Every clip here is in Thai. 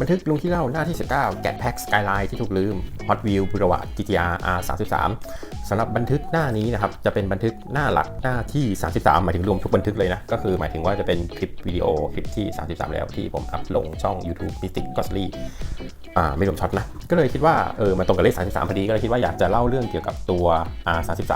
บันทึกลงที่เล่าหน้าที่ 19แกะแพ็กสกายไลน์ที่ถูกลืม Hot Wheel บุรวา GTR R33 สำหรับบันทึกหน้านี้นะครับ จะเป็นบันทึกหน้าหลักหน้าที่ 33 หมายถึงรวมทุกบันทึกเลยนะ ก็คือหมายถึงว่าจะเป็นคลิปวิดีโอคลิปที่ 33 แล้วที่ผมอัพลงช่อง YouTube Mystic g o s l y อ่าไม่รวมช็อตนะ ก็เลยคิดว่าเออมันตรงกับเลข 33 พอดี ก็เลยคิดว่าอยากจะเล่าเรื่องเกี่ยวกับตัว R33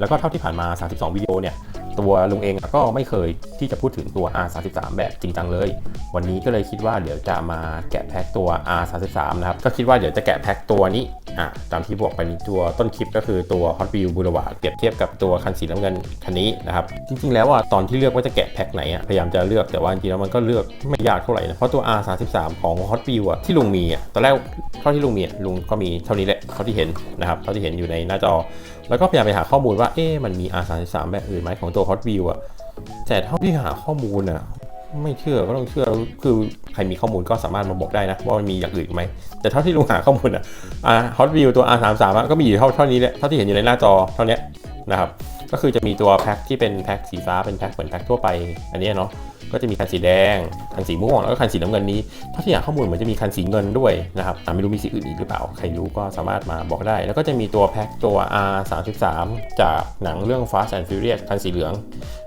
แล้วก็เท่าที่ผ่านมา 32 วิดีโอเนี่ยตัวลุงเองก็ไม่เคยที่จะพูดถึงตัว R33 แบบจริงจังเลย วันนี้ก็เลยคิดว่าเดี๋ยวจะมาแกะแพ็คตัว R33 นะครับ ก็คิดว่าเดี๋ยวจะแกะแพ็คตัวนี้อะตามที่บอกไปในตัวต้นคลิปก็คือตัว Hot Wheel Boulevard เปรียบเทียบกับตัวคันสีน้ำเงินคันนี้นะครับ จริงๆ แล้วอะตอนที่เลือกว่าจะแกะแพ็คไหนอะพยายามจะเลือกแต่ว่าจริงๆแล้วมันก็เลือกไม่ยากเท่าไหร่นะเพราะตัว R33 ของ Hot Wheel อะที่ลุงมีอะตอนแรกเท่าที่ลุงมีอะลุงก็มีเท่านี้แหละเท่าที่เห็นนะครับเท่าที่เห็นอยู่ในหน้าจอ แล้วก็พยายามไปหาข้อมูลว่าเอ๊ะมันมี R33 แบบอื่นไหมของตัว Hot Wheel อะแต่เท่าที่หาข้อมูลอะไม่เชื่อก็ต้องเชื่อคือใครมีข้อมูลก็สามารถมาบอกได้นะ ว่ามันมีอย่างอื่นไหม แต่เท่าที่ลุงหาข้อมูลอะอ่าฮอตวิวตัว R33 ก็มีอยู่เท่าเท่านี้แหละเท่าที่เห็นอยู่ในหน้าจอเท่านี้ นะครับก็คือจะมีตัวแพ็คที่เป็นแพ็คสีฟ้าเป็นแพ็คเหมือนแพ็คทั่วไปอันนี้เนาะก็จะมีคันสีแดง คันสีม่วง แล้วก็คันสีน้ำเงินนี้เท่าที่หากข้อมูลเหมือนจะมีคันสีเงินด้วยนะครับแต่ไม่รู้มีสีอื่นอีกหรือเปล่า ใครรู้ก็สามารถมาบอกได้ แล้วก็จะมีตัวแพ็คตัว R33 จากหนังเรื่อง Fast and Furious คันสีเหลือง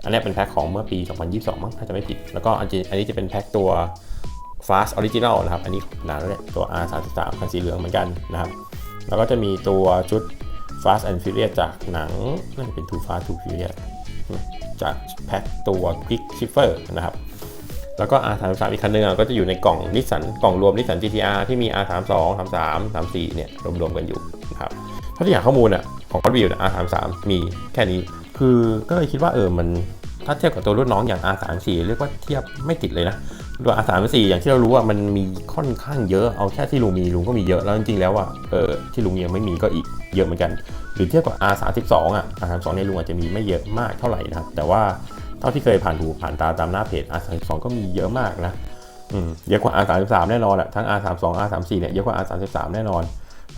อันนี้เป็นแพ็คของเมื่อปี 2022 มั้ง ถ้าจะไม่ผิด แล้วก็อันนี้อันนี้จะเป็นแพ็คตัว Fast Original นะครับ อันนี้นานแล้วเนี่ยตัว R33 คันสีเหลืองเหมือนกันนะครับ แล้วก็จะมีตัวชุด Fast and Furious จากหนังน่าจะเป็น Too Fast Too Furious จากแพ็คตัว Quick Shifter นะครับ แล้วก็ R33 อีกคันนึงอะก็จะอยู่ในกล่องนิสสันกล่องรวมนิสสัน GTR ที่มี R32 33 34 เนี่ย รวมๆกันอยู่นะครับ ถ้าที่อยากข้อมูลอะของ Hot Wheels เนี่ย R33 มีแค่นี้ คือก็เลยคิดว่าเออมันถ้าเทียบกับตัวรุ่นน้องอย่าง R34 เรียกว่าเทียบไม่ติดเลยนะ ตัว R34 อย่างที่เรารู้ว่ามันมีค่อนข้างเยอะเอาแค่ที่ลุงมีลุงก็มีเยอะแล้วจริงๆแล้วอะเออที่ลุงยังไม่มีก็อีกเยอะเหมือนกัน หรือเทียบกับ R32 อะ R32 ในลุงอาจจะมีไม่เยอะมากเท่าไหร่นะครับแต่ว่าเท่าที่เคยผ่านหูผ่านตาตามหน้าเพจ R32 ก็มีเยอะมากนะอืมเยอะกว่า R33 แน่นอนอะทั้ง R32 R34 เนี่ยเยอะกว่า R33 แน่นอน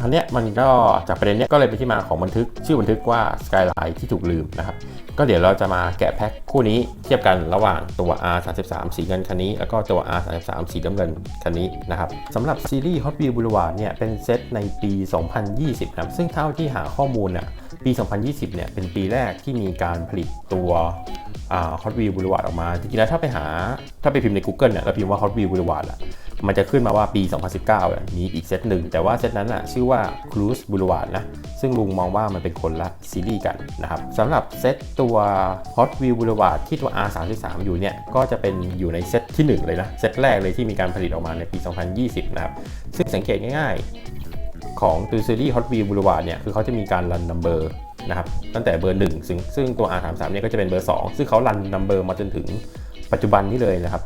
อันเนี้ยมันก็จากประเด็นเนี้ยก็เลยเป็นที่มาของบันทึกชื่อบันทึกว่า Skyline ที่ถูกลืมนะครับ ก็เดี๋ยวเราจะมาแกะแพ็คคู่นี้เทียบกันระหว่างตัว R33 สีเงินคันนี้ แล้วก็ตัว R33 สีน้ำเงินคันนี้นะครับสำหรับซีรีส์ Hot Wheels Boulevard เนี่ยเป็นเซตในปี 2020นะครับซึ่งเท่าที่หาข้อมูลน่ะปี 2020เนี่ยเป็นปีแรกที่มีการผลิตตัวอ่า Hot Wheels Boulevard ออกมาจริงๆแล้วถ้าไปหาถ้าไปพิมพ์ใน Google เนี่ยแล้วพิมพ์ว่า Hot Wheels Boulevard อะ มันจะขึ้นมาว่าปี 2019อะมีอีกเซตหนึ่ง แต่ว่าเซตนั้นอะชื่อว่า Cruise Boulevard นะ ซึ่งลุงมองว่ามันเป็นคนละซีรีส์กันนะครับสำหรับเซตตัว Hot Wheels Boulevard ที่ตัว R33 อยู่เนี่ย ก็จะเป็นอยู่ในเซตที่ 1 เลยนะ เซตแรกเลยที่มีการผลิตออกมาในปี 2020 นะครับ ซึ่งสังเกตง่ายๆ ของตัวซีรีส์ Hot Wheels Boulevard เนี่ย คือเขาจะมีการรันนัมเบอร์นะครับ ตั้งแต่เบอร์1ซึ่งซึ่งตัว R33 เนี่ยก็จะเป็นเบอร์ 2 ซึ่งเขารันนัมเบอร์มาจนถึงปัจจุบันนี้เลยนะครับ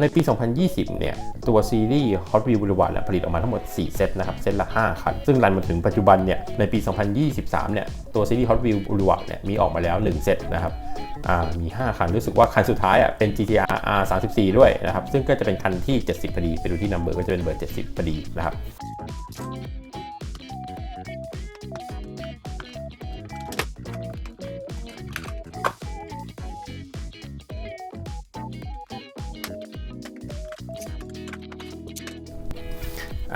ในปี 2020 เนี่ย ตัวซีรีส์ Hot Wheels Boulevard ผลิตออกมาทั้งหมด 4 เซตนะครับ เซตละ 5 คัน ซึ่งรันมาถึงปัจจุบันเนี่ย ในปี 2023 เนี่ย ตัวซีรีส์ Hot Wheels Boulevard เนี่ย มีออกมาแล้ว 1 เซตนะครับมี 5 คัน รู้สึกว่าคันสุดท้ายอะเป็น GTR R34 ด้วยนะครับ ซึ่งก็จะเป็นคันที่ 70พอดี ไปดูที่นัมเบอร์ก็จะเป็นเบอร์ 70พอดีนะครับ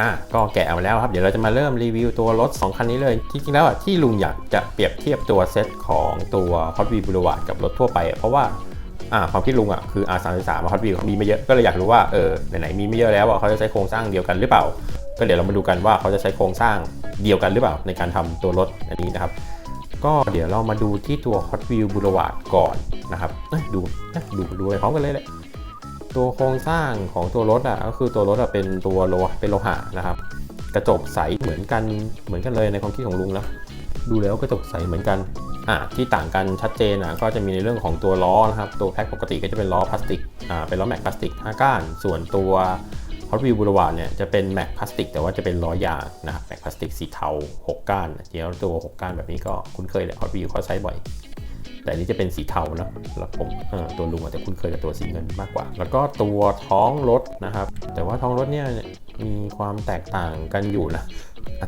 อะก็แกะเอาแล้วครับ เดี๋ยวเราจะมาเริ่มรีวิวตัวรถ 2 คันนี้เลย จริงๆแล้วอะที่ลุงอยากจะเปรียบเทียบตัวเซตของตัว Hot Wheels Boulevard กับรถทั่วไปอะเพราะว่าอ่าความคิดลุงอะคือ R33 กับ Hot Wheels เขามีไม่เยอะก็เลยอยากรู้ว่าเออไหนๆมีไม่เยอะแล้วอะเขาจะใช้โครงสร้างเดียวกันหรือเปล่า ก็เดี๋ยวเรามาดูกันว่าเขาจะใช้โครงสร้างเดียวกันหรือเปล่าในการทำตัวรถอันนี้นะครับก็เดี๋ยวเรามาดูที่ตัว Hot Wheels Boulevard ก่อนนะครับดูดูดูไปพร้อมกันเลยแหละ ตัวโครงสร้างของตัวรถอะก็คือตัวรถอะเป็นตัวโลเป็นโลหะนะครับ กระจกใสเหมือนกันเหมือนกันเลยในความคิดของลุงนะดูแล้วกระจกใสเหมือนกันอะที่ต่างกันชัดเจนอะก็จะมีในเรื่องของตัวล้อนะครับตัวแพ็คปกติก็จะเป็นล้อพลาสติกอ่าเป็นล้อแม็กพลาสติก5ก้าน ส่วนตัว Hot Wheels Boulevard เนี่ยจะเป็นแม็กพลาสติกแต่ว่าจะเป็นล้อยางนะครับแม็กพลาสติกสีเทา 6 ก้านเดี๋ยวตัว 6 ก้านแบบนี้ก็คุ้นเคยแหละ Hot Wheels เขาใช้บ่อย แต่อันนี้จะเป็นสีเทาเนอะแล้วผมเออตัวลุงอาจจะคุ้นเคยกับตัวสีเงินมากกว่า แล้วก็ตัวท้องรถนะครับ แต่ว่าท้องรถเนี่ยมีความแตกต่างกันอยู่นะ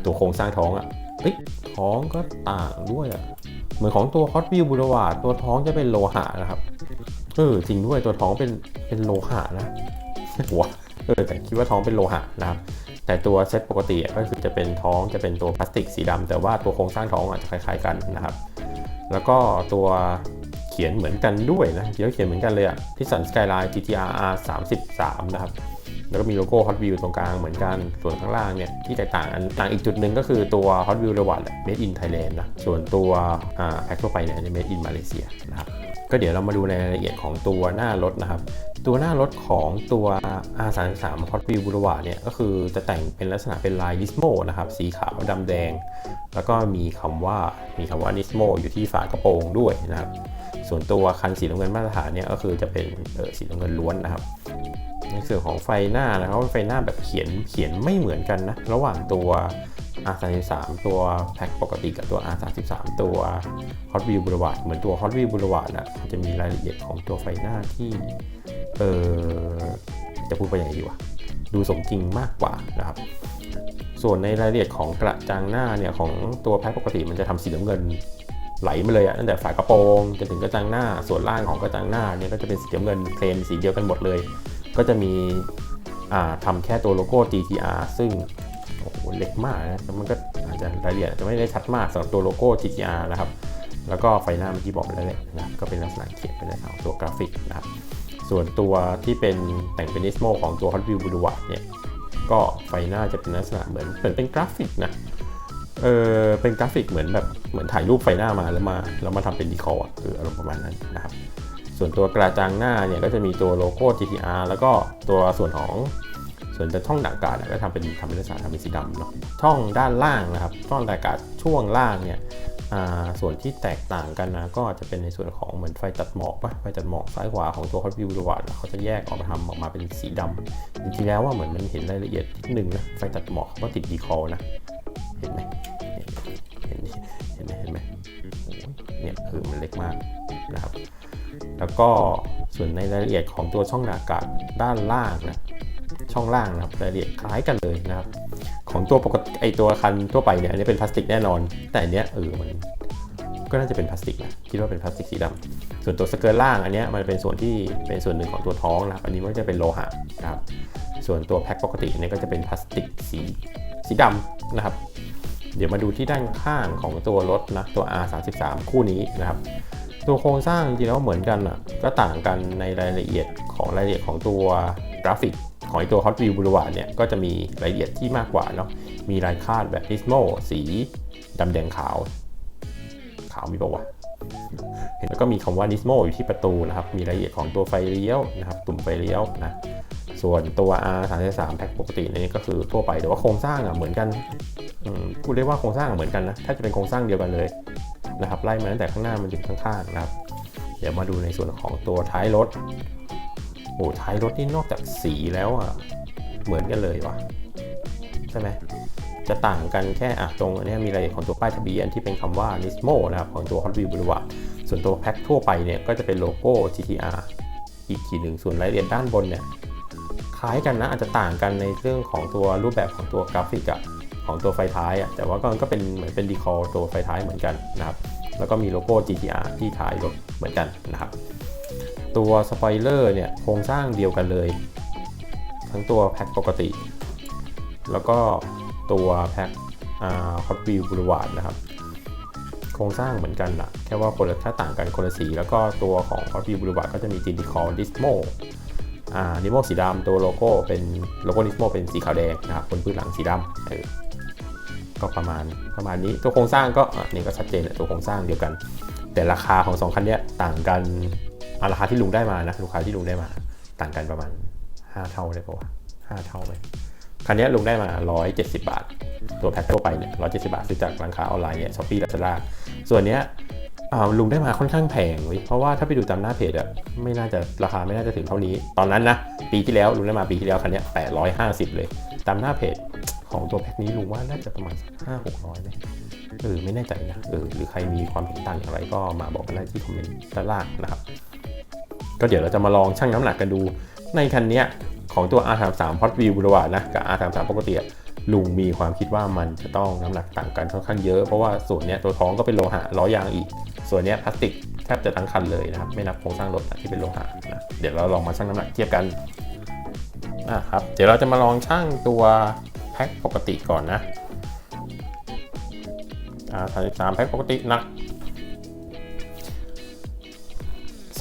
ตัวโครงสร้างท้องอะเฮ้ยท้องก็ต่างด้วยอะเหมือนของตัว Hot Wheels Boulevard ตัวท้องจะเป็นโลหะนะครับเออจริงด้วยตัวท้องเป็นเป็นโลหะนะหัวเออแต่คิดว่าท้องเป็นโลหะนะครับแต่ตัวเซตปกติก็คือจะเป็นท้องจะเป็นตัวพลาสติกสีดำแต่ว่าตัวโครงสร้างท้องอาจจะคล้ายๆกันนะครับ แล้วก็ตัวเขียนเหมือนกันด้วยนะเขียนเขียนเหมือนกันเลยอะที่สันสกายไลน์ GTR R 33นะครับแล้วก็มีโลโก้ Hot Wheels ตรงกลางเหมือนกัน ส่วนข้างล่างเนี่ยที่แตกต่างอันต่างอีกจุดหนึ่งก็คือตัว Hot Wheels ระหว่าง Made in Thailand นะ ส่วนตัวแพ็คทั่วไปเนี่ย Made in Malaysia นะครับ ก็เดี๋ยวเรามาดูในรายละเอียดของตัวหน้ารถนะครับ ตัวหน้ารถของตัว R33 Hot Wheels Boulevard เนี่ยก็คือจะแต่งเป็นลักษณะเป็นลาย Nismo นะครับ สีขาวดำแดง แล้วก็มีคำว่ามีคำว่า Nismo อยู่ที่ฝากระโปรงด้วยนะครับ ส่วนตัวคันสีน้ำเงินมาตรฐานเนี่ยก็คือจะเป็นสีน้ำเงินล้วนนะครับในส่วนของไฟหน้านะครับไฟหน้าแบบเขียนเขียนไม่เหมือนกันนะระหว่างตัว R33 ตัวแพ็คปกติกับตัว R33 ตัว Hot Wheel Boulevard เหมือนตัว Hot Wheel Boulevard อะมันจะมีรายละเอียดของตัวไฟหน้าที่ เออจะพูดไปอย่างไรดีวะดูสมจริงมากกว่านะครับ ส่วนในรายละเอียดของกระจังหน้าเนี่ยของตัวแพ็คปกติมันจะทำสีน้ำเงินไหลมาเลยอะตั้งแต่ฝากระโปรงจนถึงกระจังหน้า ส่วนล่างของกระจังหน้าเนี่ยก็จะเป็นสีน้ำเงินเพลนสีเดียวกันหมดเลย ก็จะมีอ่าทำแค่ตัวโลโก้ GTR ซึ่ง เล็กมากนะแต่มันก็อาจจะรายละเอียดจะไม่ได้ชัดมากสำหรับตัวโลโก้ GTR นะครับ แล้วก็ไฟหน้าเมื่อกี้บอกไปแล้วแหละนะก็เป็นลักษณะเขียนเป็นลักษณะของตัวกราฟิกนะครับ ส่วนตัวที่เป็นแต่งเป็นนิสโมของตัว Hot Wheels b l u e w a r เนี่ย ก็ไฟหน้าจะเป็นลักษณะเหมือนเหมือนเป็นกราฟิกนะ เออเป็นกราฟิกเหมือนแบบเหมือนถ่ายรูปไฟหน้ามาแล้วมาแล้วมาทำเป็นดีคอร์คืออารมณ์ประมาณนั้นนะครับ ส่วนตัวกระจังหน้าเนี่ยก็จะมีตัวโลโก้ GTR แล้วก็ตัวส่วนของ ส่วนจะช่องดักอากาศเนี่ยก็ทำเป็นทำเป็นลักษณะทำเป็นสีดำเนาะช่องด้านล่างนะครับช่องดักอากาศช่วงล่างเนี่ยส่วนที่แตกต่างกันนะก็จะเป็นในส่วนของเหมือนไฟตัดหมอกปะไฟตัดหมอกซ้ายขวาของตัว Hot Wheels Boulevard เขาจะแยกออกมาทำออกมาเป็นสีดำจริงๆแล้วว่าเหมือนมันเห็นรายละเอียดนิดนึงนะไฟตัดหมอกก็ติดดีคอนะเห็นไหมเห็นเห็นเห็นไหมเห็นไหมเนี่ยคือมันเล็กมากนะครับ แล้วก็ส่วนในรายละเอียดของตัวช่องอากาศด้านล่างนะ ช่องล่างนะครับรายละเอียดคล้ายกันเลยนะครับ ของตัวปกติไอตัวคันทั่วไปเนี่ยอันนี้เป็นพลาสติกแน่นอน แต่อันเนี้ยเออมันก็น่าจะเป็นพลาสติกนะคิดว่าเป็นพลาสติกสีดำส่วนตัวสเกิร์ตล่างอันเนี้ยมันเป็นส่วนที่เป็นส่วนหนึ่งของตัวท้องนะครับอันนี้มันจะเป็นโลหะนะครับส่วนตัวแพ็คปกติเนี่ยก็จะเป็นพลาสติกสีสีดำนะครับ เดี๋ยวมาดูที่ด้านข้างของตัวรถนะตัว R33 คู่นี้นะครับ ตัวโครงสร้างจริงแล้วเหมือนกันอะก็ต่างกันในรายละเอียดของรายละเอียดของตัวกราฟิก ของไอตัว Hot Wheels Boulevard เนี่ยก็จะมีรายละเอียดที่มากกว่าเนาะมีลายคาดแบบ Nismo สีดำแดงขาว ขาวมีปะวะเห็นแล้วก็มีคำว่า Nismo อยู่ที่ประตูนะครับ มีรายละเอียดของตัวไฟเลี้ยวนะครับ ตุ่มไฟเลี้ยวนะ ส่วนตัว R33 แพ็คปกตินี่ก็คือทั่วไป แต่ว่าโครงสร้างอะเหมือนกันพูดได้ว่าโครงสร้างเหมือนกันนะถ้าจะเป็นโครงสร้างเดียวกันเลยนะครับ ไล่มาตั้งแต่ข้างหน้ามันถึงข้างๆนะครับ เดี๋ยวมาดูในส่วนของตัวท้ายรถ โอ้ท้ายรถนี่นอกจากสีแล้วอะเหมือนกันเลยว่ะใช่ไหมจะต่างกันแค่อะตรงอันนี้มีรายละเอียดของตัวป้ายทะเบียนที่เป็นคำว่า Nismo นะครับของตัว Hot Wheels Boulevard ส่วนตัวแพ็คทั่วไปเนี่ยก็จะเป็นโลโก้ GTR อีกทีหนึ่งส่วนรายละเอียดด้านบนเนี่ยคล้ายกันนะอาจจะต่างกันในเรื่องของตัวรูปแบบของตัวกราฟิกอะของตัวไฟท้ายอะแต่ว่าก็ก็เป็นเหมือนเป็นดีคอลตัวไฟท้ายเหมือนกันนะครับแล้วก็มีโลโก้ GTR ที่ท้ายรถเหมือนกันนะครับ ตัวสปอยเลอร์เนี่ยโครงสร้างเดียวกันเลย ทั้งตัวแพ็คปกติ แล้วก็ตัวแพ็คอ่า Hot Wheels Boulevard นะครับ โครงสร้างเหมือนกันนะแค่ว่าคนละถ้าต่างกันคนละสี แล้วก็ตัวของ Hot Wheels Boulevard ก็จะมีจีนดีคอล Dismo อ่านิโมสีดำตัวโลโก้เป็นโลโก้นิสโมเป็นสีขาวแดงนะครับบนพื้นหลังสีดำเออก็ประมาณประมาณนี้ตัวโครงสร้างก็นี่ก็ชัดเจนแหละตัวโครงสร้างเดียวกัน แต่ราคาของสองคันเนี้ยต่างกัน อะราคาที่ลุงได้มานะลูกค้าที่ลุงได้มา ต่างกันประมาณ 5 เท่าได้ปะวะห้าเท่าไหมคันนี้ลุงได้มา 170 บาท ตัวแพ็คทั่วไปเนี่ย170 บาทซื้อจากร้านค้าออนไลน์เนี่ยช้อปปี้ลาซาด้าส่วนเนี้ยอ่าลุงได้มาค่อนข้างแพงเว้ยเพราะว่าถ้าไปดูตามหน้าเพจอะไม่น่าจะราคาไม่น่าจะถึงเท่านี้ ตอนนั้นนะปีที่แล้วลุงได้มาปีที่แล้วคันนี้ย850 เลย ตามหน้าเพจของตัวแพ็คนี้ลุงว่าน่าจะประมาณสักห้าหกร้อยเลยเออไม่แน่ใจนะเออหรือใครมีความเห็นต่างอย่างไรก็มาบอกกันได้ที่คอมเมนต์ด้านล่างนะครับ ก็เดี๋ยวเราจะมาลองชั่งน้ำหนักกันดู ในคันนี้ของตัว R33 Hot Wheels Boulevard นะกับ R33 ปกติลุงมีความคิดว่ามันจะต้องน้ำหนักต่างกันค่อนข้างเยอะ เพราะว่าส่วนนี้ตัวท้องก็เป็นโลหะล้อยางอีก ส่วนนี้พลาสติกแทบจะทั้งคันเลยนะครับ ไม่นับโครงสร้างรถที่เป็นโลหะนะเดี๋ยวเราลองมาชั่งน้ำหนักเทียบกันอะครับเดี๋ยวเราจะมาลองชั่งตัวแพ็คปกติก่อนนะอ่า33แพ็คปกติหนัก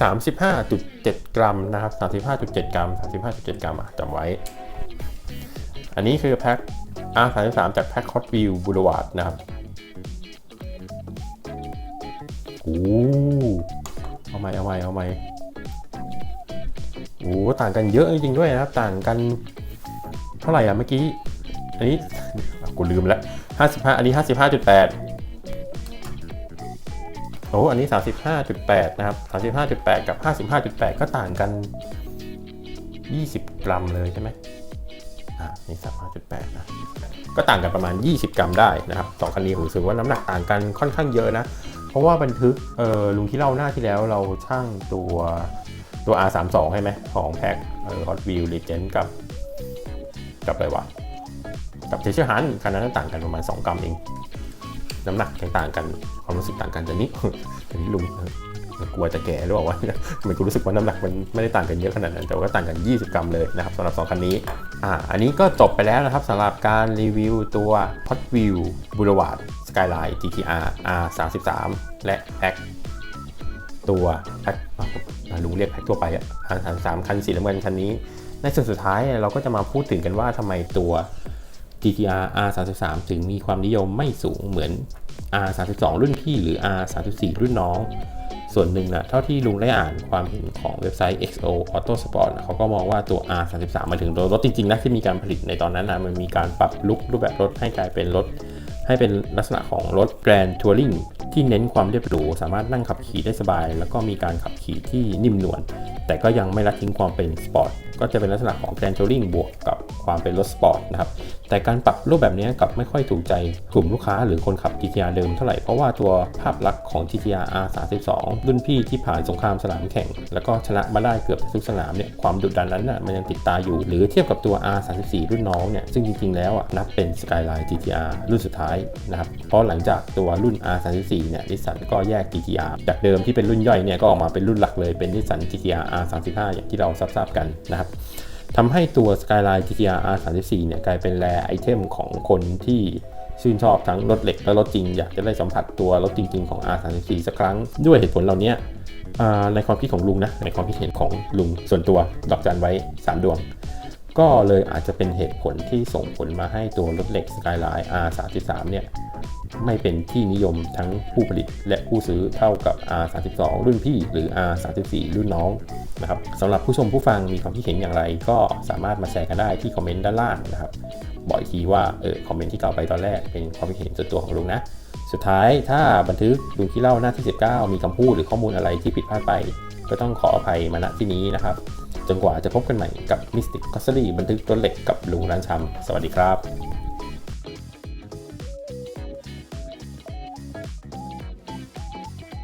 35.7 กรัมนะครับ35.7 กรัม 35.7 กรัมอะจำไว้ อันนี้คือแพ็ค R33 จากแพ็ค Hot Wheel Boulevard นะครับโอ้เอาไหมเอาไหมเอาไหมโอ้ต่างกันเยอะจริงด้วยนะครับ ต่างกันเท่าไหร่อะเมื่อกี้ อันนี้กูลืมแล้ว55 อันนี้ 55.8 โอ้อันนี้ 35.8 นะครับ 35.8 กับ 55.8 ก็ต่างกัน 20 กรัมเลยใช่ไหมอ่านี่ 35.8 นะ ก็ต่างกันประมาณ 20 กรัมได้นะครับสองคันนี้ผมรู้สึกว่าน้ำหนักต่างกันค่อนข้างเยอะนะ เพราะว่าบันทึก เออลุงที่เล่าหน้าที่แล้วเราช่างตัวตัว R32 ใช่ไหมของแพ็คเออ Hot Wheel Legend กับ กับอะไรวะ กับเทเชอร์ฮันคันนั้นต่างกันประมาณ 2 กรัมเอง น้ำหนักต่างกันความรู้สึกต่างกันแต่นี้แต่นี้ลุงกลัวจะแก่หรือเปล่าวะทำไมกูรู้สึกว่าน้ำหนักมันไม่ได้ต่างกันเยอะขนาดนั้นแต่ว่าต่างกัน 20 กรัมเลยนะครับสำหรับ 2 คันนี้อ่าอันนี้ก็จบไปแล้วนะครับสำหรับการรีวิวตัว Hot Wheel Boulevard Skyline GTR R33 และแพ็คตัวแพ็คลุงเรียกแพ็คทั่วไปอะ R33 คันสีน้ำเงินคันนี้ ในส่วนสุดท้ายเราก็จะมาพูดถึงกันว่าทำไมตัว GTR R33 ถึงมีความนิยมไม่สูงเหมือน R32 รุ่นพี่หรือ R34 รุ่นน้อง ส่วนหนึ่งนะเท่าที่ลุงได้อ่านความเห็นของเว็บไซต์ XO Auto Sport นะเขาก็มองว่าตัว R33 มาถึงรถจริงๆนะที่มีการผลิตในตอนนั้นนะมันมีการปรับลุครูปแบบรถให้กลายเป็นรถ ให้เป็นลักษณะของรถ Grand Touring ที่เน้นความเรียบหรู สามารถนั่งขับขี่ได้สบาย แล้วก็มีการขับขี่ที่นิ่มนวลแต่ก็ยังไม่ละทิ้งความเป็นสปอร์ตก็จะเป็นลักษณะของ Grand Touring บวกกับความเป็นรถสปอร์ตนะครับแต่การปรับรูปแบบนี้กับไม่ค่อยถูกใจกลุ่มลูกค้าหรือคนขับ GTR เดิมเท่าไหร่เพราะว่าตัวภาพลักษณ์ของ GTR R32 รุ่นพี่ที่ผ่านสงครามสนามแข่ง แล้วก็ชนะมาได้เกือบทุกสนามเนี่ยความดุดันนั้นน่ะมันยังติดตาอยู่ หรือเทียบกับตัว R34 รุ่นน้องเนี่ยซึ่งจริงๆแล้วอะนับเป็น Skyline GTR รุ่นสุดท้ายนะครับเพราะหลังจากตัวรุ่น R34 เนี่ยนิสสันก็แยก GTR จากเดิมที่เป็นรุ่นย่อยเนี่ยก็ออกมาเป็นรุ่นหลักเลยเป็นนิสสัน GTR R35 อย่างที่เราทราบกันนะครับทำให้ตัว Skyline GTR R34 เนี่ยกลายเป็นแรไอเทมของคนที่ชื่นชอบทั้งรถเหล็กและรถจริง อยากจะได้สัมผัสตัวรถจริง ๆ ของ R34 สักครั้ง ด้วยเหตุผลเหล่านี้ในความคิดของลุงนะในความคิดเห็นของลุงส่วนตัวดอกจันไว้ 3 ดวง ก็เลยอาจจะเป็นเหตุผลที่ส่งผลมาให้ตัวรถเหล็ก Skyline R33 เนี่ยไม่เป็นที่นิยมทั้งผู้ผลิตและผู้ซื้อเท่ากับ R32 รุ่นพี่หรือ R34 รุ่นน้องนะครับสำหรับผู้ชมผู้ฟังมีความคิดเห็นอย่างไร ก็สามารถมาแชร์กันได้ที่คอมเมนต์ด้านล่างนะครับบอกอีกทีว่าเออคอมเมนต์ที่กล่าวไปตอนแรกเป็นความคิดเห็นส่วนตัวของลุงนะ สุดท้ายถ้าบันทึกลุงที่เล่าหน้าที่ 19 มีคำพูดหรือข้อมูลอะไรที่ผิดพลาดไป ก็ต้องขออภัยมาณที่นี้นะครับ จนกว่าจะพบกันใหม่กับมิสติกคอสซี่บันทึกรถเหล็กกับลุงร้านชำสวัสดีครับ